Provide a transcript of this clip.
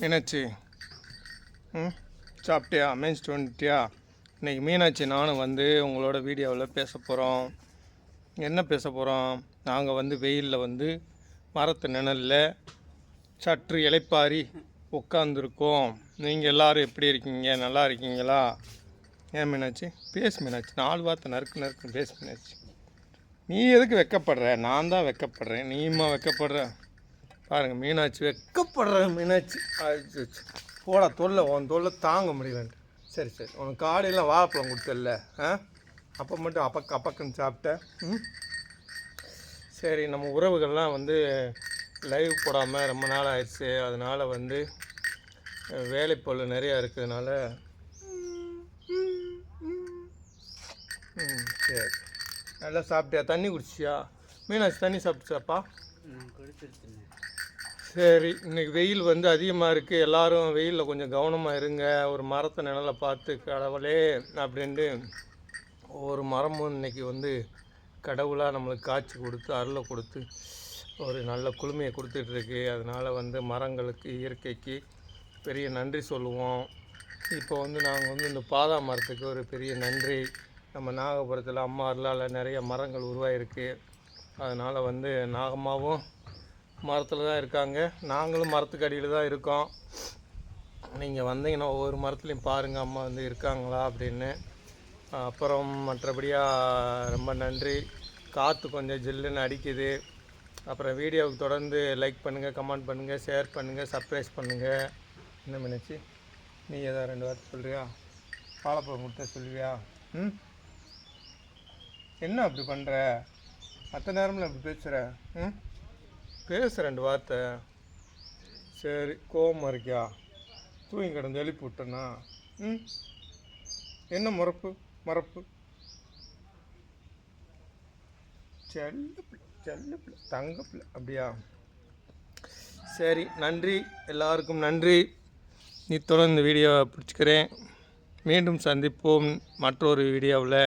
மீனாட்சி. ம் சாப்பிட்டியா? மேய்ச்சிட்டு வந்துட்டியா இன்றைக்கி மீனாட்சி நானும் வந்து உங்களோட வீடியோவில் பேச போகிறோம் என்ன பேச போகிறோம் நாங்கள் வந்து வெயிலில் வந்து மரத்து நிழலில் சற்று இலைப்பாரி உட்காந்துருக்கோம் நீங்கள் எல்லோரும் எப்படி இருக்கீங்க? நல்லா இருக்கீங்களா? ஏன் மீனாட்சி? பேசு மீனாட்சி. நாலு வார்த்தை நறுக்கு நறுக்கு பேசு மீனாட்சி. நீ எதுக்கு வெக்கப்படுற? நான் தான் வெக்கப்படுறேன். நீமா வெக்கப்படுற? பாருங்கள் மீனாட்சி வெக்கப்படுற மீனாட்சி. அச்சோ. போடா தொல்லை உன் தொல்லை தாங்க முடியலன்ட்டு சரி சரி. உனக்கு காலையில் வாழைப்பழம் கொடுத்தல ஆ? அப்போ மட்டும் அப்பக்க அப்பக்குன்னு சாப்பிட்டேன் ம்? சரி நம்ம உறவுகள்லாம் வந்து லைவ் போடாமல் ரொம்ப நாள் ஆயிடுச்சு. அதனால் வந்து வேலை வேலைப்பொருள் நிறையா இருக்கிறதுனால ம் சரி. நல்லா சாப்பிட்டியா? தண்ணி குடிச்சியா? மீனாட்சி தண்ணி சாப்பிட்டுச்சாப்பா? சரி இன்னைக்கு வெயில் வந்து அதிகமாக இருக்குது எல்லாரும் வெயிலில் கொஞ்சம் கவனமாக இருங்க. ஒரு மரத்தை நிழலை பார்த்து கடவுளே அப்படின்ட்டு ஒரு மரமும் இன்னைக்கு வந்து கடவுளாக நம்மளுக்கு காட்சி கொடுத்து அருளை கொடுத்து ஒரு நல்ல குளுமையை கொடுத்துட்ருக்கு அதனால் வந்து மரங்களுக்கு இயற்கைக்கு பெரிய நன்றி சொல்லுவோம். இப்போ வந்து நாங்கள் வந்து இந்த பாதா மரத்துக்கு ஒரு பெரிய நன்றி. நம்ம நாகபுரத்தில் அம்மா அருளால் நிறைய மரங்கள் உருவாயிருக்கு. அதனால் வந்து நாகம்மாவும் மரத்தில் தான் இருக்காங்க. நாங்களும் மரத்துக்கு அடியில் தான் இருக்கோம். நீங்கள் வந்தீங்கன்னா ஒவ்வொரு மரத்துலையும் பாருங்கள் அம்மா வந்து இருக்காங்களா அப்படின்னு. அப்புறம் மற்றபடியாக ரொம்ப நன்றி. காற்று கொஞ்சம் ஜில்லுன்னு அடிக்குது. அப்புறம் வீடியோவுக்கு தொடர்ந்து லைக் பண்ணுங்கள் கமெண்ட் பண்ணுங்கள் ஷேர் பண்ணுங்கள் சர்ப்ரைஸ் பண்ணுங்கள் என்ன பண்ணிச்சு நீ ஏதாவது ரெண்டு வார்த்தை சொல்கிறியா வாழைப்பழம் கொடுத்தா சொல்லுவியா? ம்? என்ன அப்படி பண்ணுற மற்ற நேரமில் அப்படி பேசுகிற ம்? பேசு ரெண்டு வார்த்தை. சரி கோபம் இருக்கியா? தூங்கி கிடந்து எழுப்பி விட்டனா? ம்? என்ன மறப்பு? மறப்பு. செல்ல பிள்ளை செல்ல பிள்ளை தங்க பிள்ளை அப்படியா? சரி நன்றி. எல்லாருக்கும் நன்றி. இத்துடன் இந்த வீடியோவை பிடிச்சிக்கிறேன். மீண்டும் சந்திப்போம் மற்றொரு வீடியோவில்.